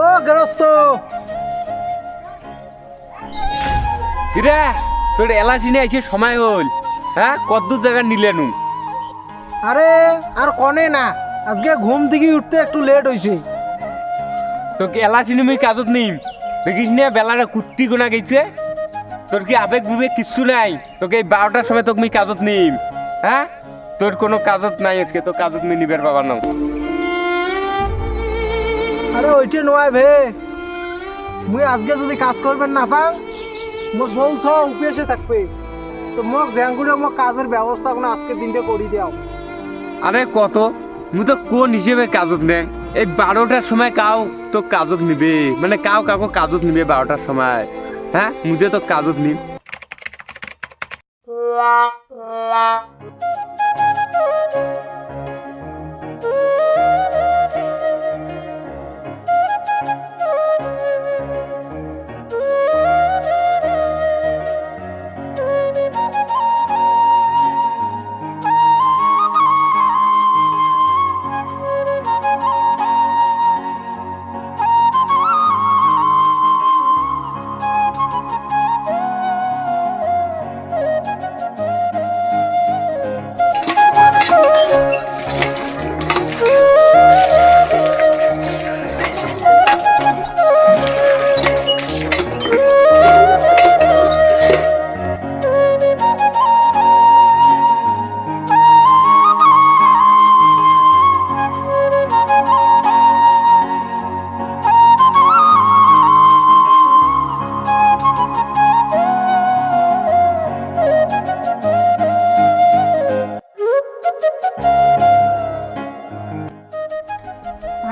ও গৃহস্থ কিরে তোর এলাচি নিয়ে সময় হল। হ্যাঁ কদ্দূর জায়গা নিলে নু? আরে আর কনে না আজকে ঘুম থেকে উঠতে একটু লেট হয়েছে তোকে এলাচি নিয়ে কাজত নিম। দেখিস নিয়ে বেলাটা কুত্তি গোনা গেছে। তোর কি আবেগ বিবেক কিচ্ছু নাই? তোকে এই বারোটার সময় তোকে আমি কাজত নিম। হ্যাঁ? তোর কোনো কাজত নাই আজকে তো কাজত নি নিবের বাবা নাও আরে ওইটে নয় ভে মুই আজকে যদি কাজ করবেন না পাং, মোর বউ সব উপেসে থাকবে। তো মোক জ্যাঙ্গুলে মোক কাজের ব্যবস্থা কোনো আজকে দিনটা করি দাও। আরে কত? মু তো কোন হিসেবে কাজত নেন এই বারোটার সময় কাউ তো কাজত নিবে। মানে কাউ কাউকে কাজত নিবে বারোটার সময়। হ্যাঁ? মুঝে তো কাজত নিম।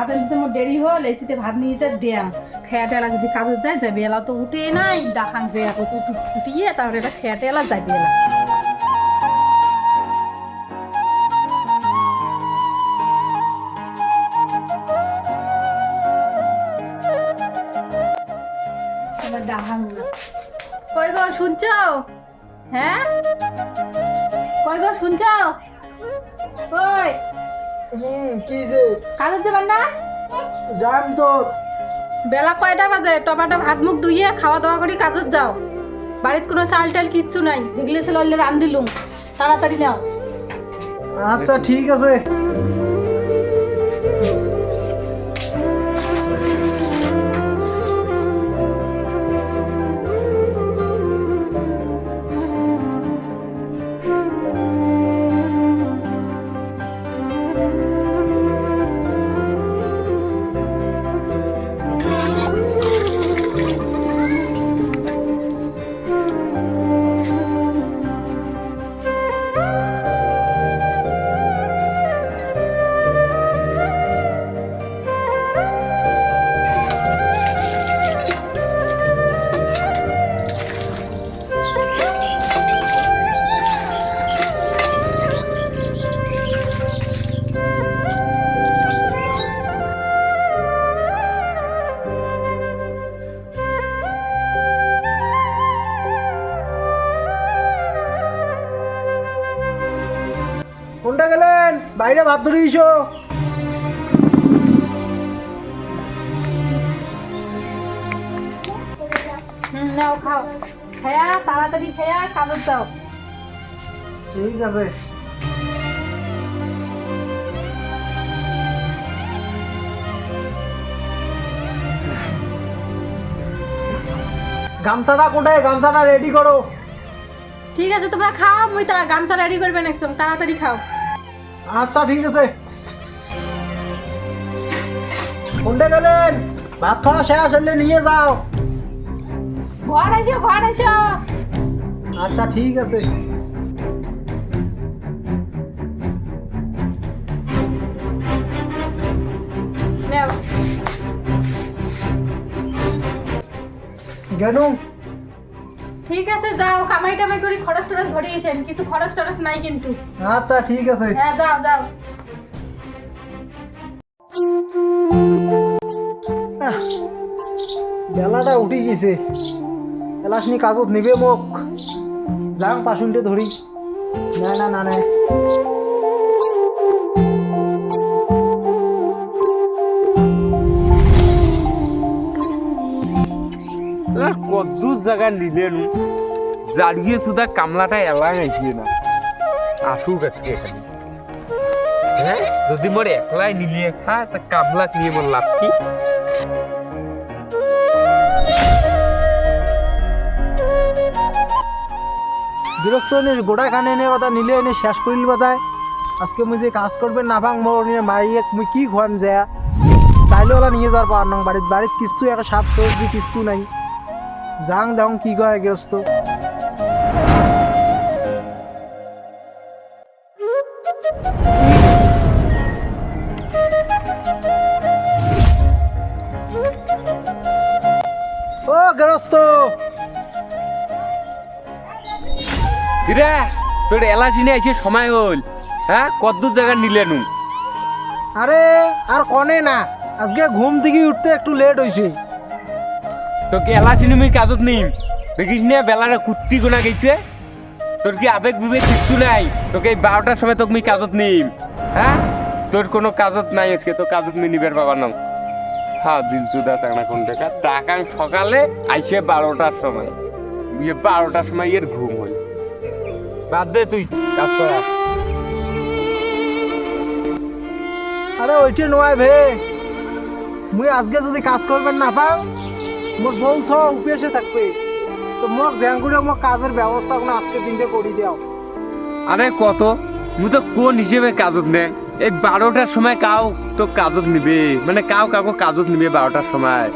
ভাতের দিতে মোর দেরি হল এসিতে ভাত নিয়ে যা দেয়াম। খেয়াতে এলা যদি কাজে যায়, যাবে এলা তো উঠে নাই। ডাকাং যে উঠিয়ে তারপরে এটা যাবে এলা এবার না। কই গো, শুনছ? হ্যাঁ? কই গো, শুনছ? কই? হুম কি যে? কাজের যাবার না? যাম তো। বেলা কয়টা বাজে? টমাটো ভাত মুখ ধুইয়ে খাওয়া দাওয়া করে কাজত যাও। বাড়িত কোনো চাল টাল কিচ্ছু নাই। যেগুলো ছিল রান দিলুম তাড়াতাড়ি নাও। আচ্ছা ঠিক আছে। বাইরে ভাত ধরে ইসো হুম নাও খাও। খেয়া তাড়াতাড়ি খেয়া কাজত যাও ঠিক আছে। গামছাটা কোনটায় গামছাটা রেডি করো। ঠিক আছে তোমরা খাও মুই তারা গামছা রেডি করবে একদম তাড়াতাড়ি খাও। আচ্ছা ঠিক আছে। কোনটা গেলেন। ভাত খাওয়া শেষ হলে নিয়ে যাও। ঘর আইসো ঘর আইসো আচ্ছা ঠিক আছে। গেনু ঠিক আছে যাও কামাই টামাই করে খরচ টরচ ধরে এসেন কিছু খরচ টরচ নাই কিন্তু। আচ্ছা ঠিক আছে। হ্যাঁ যাও যাও। বেলাটা উঠি গেছে। এলাসনি কাজত নিবে মোক। যাং পাশুনটে ধরি না না না না নিলে জারিয়ে সুদা কামলাটা না। এখানে হ্যাঁ যদি মোর একলাই খা, তা কামলা নিয়ে মোর লাভ কি? গোটা খানে এনে কথা নিলে এনে শেষ করিল বাদায় আজকে মুই যে কাজ করবেন না ভাঙ মোর মাইয়ে মুই কি খোয়াম যা? চাইলে ওলা নিয়ে যাওয়ার পার নং বাড়িত বাড়িত কিচ্ছু একটা সাপ সবজি কিচ্ছু নাই। যাং যাং কি কয় গৃহস্থ? ও গৃহস্থ! কিরে তোর এলাচি নিয়ে এসে সময় হল। হ্যাঁ? কদ্দূর জায়গা নিলে নু? আরে আর কনে না। আজকে ঘুম থেকে উঠতে একটু লেট হয়েছে তোকে এলাচি নিমি কাজত নিম। দেখিস না বেলাটা কুত্তি গোনা গেছে তোর কি আবেগ বিবেক কিচ্ছু নাই? তোকে এই বারোটার সময় তোকে আমি কাজত নিম। হ্যাঁ তোর কোনো কাজত নাই আজকে তো কাজত মি নিবের বাবার নাম। হ্যাঁ দিন চুদা টাকা কোন টাকা টাকা সকালে আইসে বারোটার সময়। ইয়ে বারোটার সময় এর ঘুম হই বাদ দে তুই, কাজ কর। আরে ওইটি নয় ভে মুই আজকে যদি কাজ করবেন না পাও মোর বউ ছ উপেসে থাকবে। তো মোক জ্যাঙ্গুড়ে মোক কাজের ব্যবস্থা কোনো আজকে দিনটা করি দাও আরে কত মু তো কোন হিসেবে কাজত নে? এই বারোটার সময় কাউ তো কাজত নিবে। মানে কাউ কাউকে কাজত নিবে বারোটার সময়।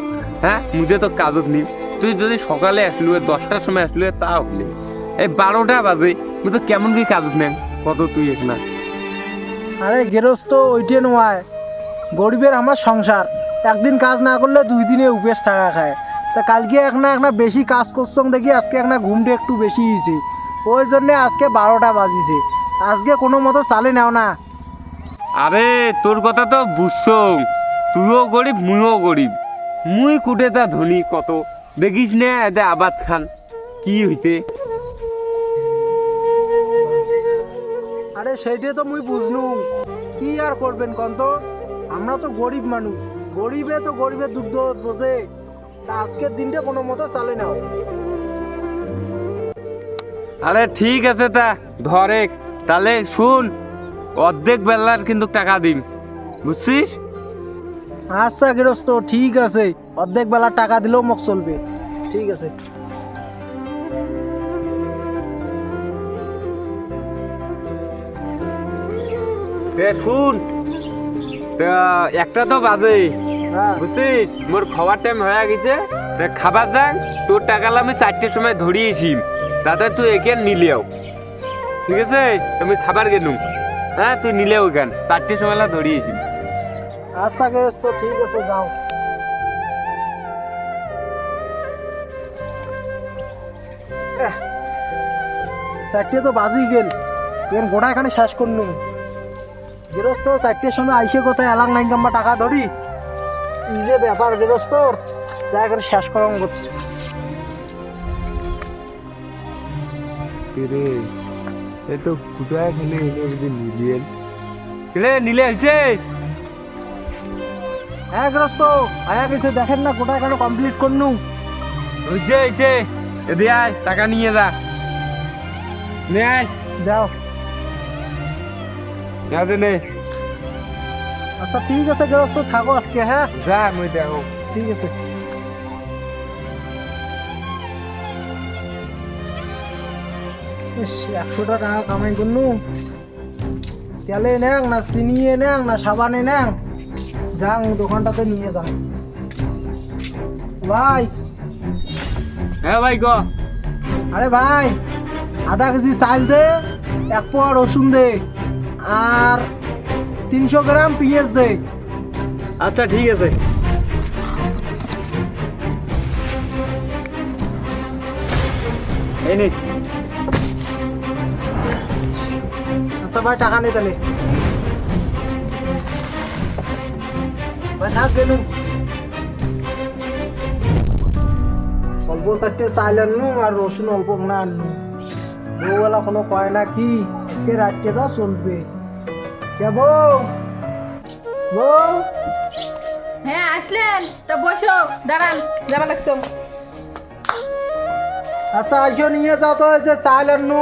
হ্যাঁ মুঝে তো কাজত নিব তুই যদি সকালে আসলু দশটার সময় আসলু তা হলে। এই বারোটা বাজে মু তো কেমন কি কাজত নেন কত তুই এক না আরে গেরস্ত ওইটি নয় গরিবের আমার সংসার একদিন কাজ না করলে দুই দিনে উপেস থাকা খায়। তা কালকে এক না এক না বেশি কাজ করছং দেখি আজকে এক না ঘুমটা একটু বেশি হয়েছে ওই জন্যে আজকে বারোটা বাজিছে। আজকে কোনো মতো চালে নাও না। আরে তোর কথা তো বুঝছ। তুইও গরিব মুইও গরিব। মুই কুটে তা ধনী কত? দেখিস নে এতে আবাদ খান। কি হইছে? আরে সেইটাই তো মুই বুঝনু। কি আর করবেন কন্ত আমরা তো গরিব মানুষ। গরিবে তো গরিবের দুগ্ধ বোঝে আজকের দিনটা কোনো মতো চালে নাও আরে ঠিক আছে তা ধরে তাহলে শুন অর্ধেক বেলার কিন্তু টাকা দিন বুঝছিস? আচ্ছা গৃহস্থ ঠিক আছে অর্ধেক বেলা টাকা দিলেও মোক চলবে ঠিক আছে। শুন একটা তো বাজে বুঝছিস? মোর খাওয়ার টাইম হয়ে গেছে। তা খাবার যান তোর টাকালা আমি চারটের সময় ধরিয়েছি। তাতে তুই একে নিলেও ঠিক আছে? আমি খাবার গেলু হ্যাঁ তুই নিলেও কেন চারটের সময় ধরিয়েছি। আচ্ছা গৃহস্থ ঠিক আছে যাও। চারটে তো বাজি গেল। এর গোটা এখানে শেষ করনু গৃহস্থ চারটের সময় আইসে কোথায়? এলাং নাই গাম্বা টাকা ধরি। যে ব্যাপার গৃহস্থর যা এখানে শেষ করাম করছে রে এ তো ফুটায় খেলে এনে যদি নিলিয়েন রে নিলে হয়েছে হ্যাঁ গৃহস্থ আয়া গেছে দেখেন না গোটা এখানে কমপ্লিট করনু? হয়েছে হয়েছে এদি আয় টাকা নিয়ে যা। নে আয়। দাও। না দে নে। আচ্ছা ঠিক আছে গৃহস্থ থাকো আজকে হ্যাঁ? যা মুই দেখো। ঠিক আছে। একশোটা টাকা কামাই করনু। তেলে নেং না চিনিয়ে নেং না সাবানে নেং? যাং দোকানটাতে নিয়ে যাং ভাই। হ্যাঁ ভাই ক। আরে ভাই আধা কেজি চাল দে এক পোয়া রসুন দে আর তিনশো গ্রাম পেঁয়াজ দে। আচ্ছা ঠিক আছে। এই নে। আচ্ছা ভাই, টাকা নেই তাহলে। ভাই, থাক, গেলুম। অল্প চারটে চাইল আনলু আর রসুন অল্প না আনলু বউবেলা কোনো কয় না কি, আজকে রাত্রে দাও চলবে। কে বউ বউ। হ্যাঁ আসলেন। তা বসো দাঁড়ান যাবা লাগছো। আচ্ছা আইসো নিয়ে যাও তো যে চাল আনু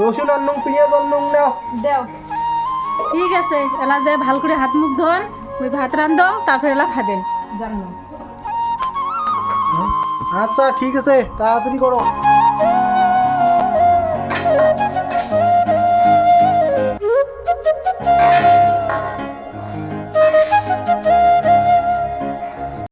রসুন আনু পেঁয়াজ আনু নাও। দেও। ঠিক আছে এলা যে ভালো করে হাত মুখ ধোন ওই ভাত রান্ধ তারপরে এলা খাবেন। জানো আচ্ছা ঠিক আছে তাড়াতাড়ি করো।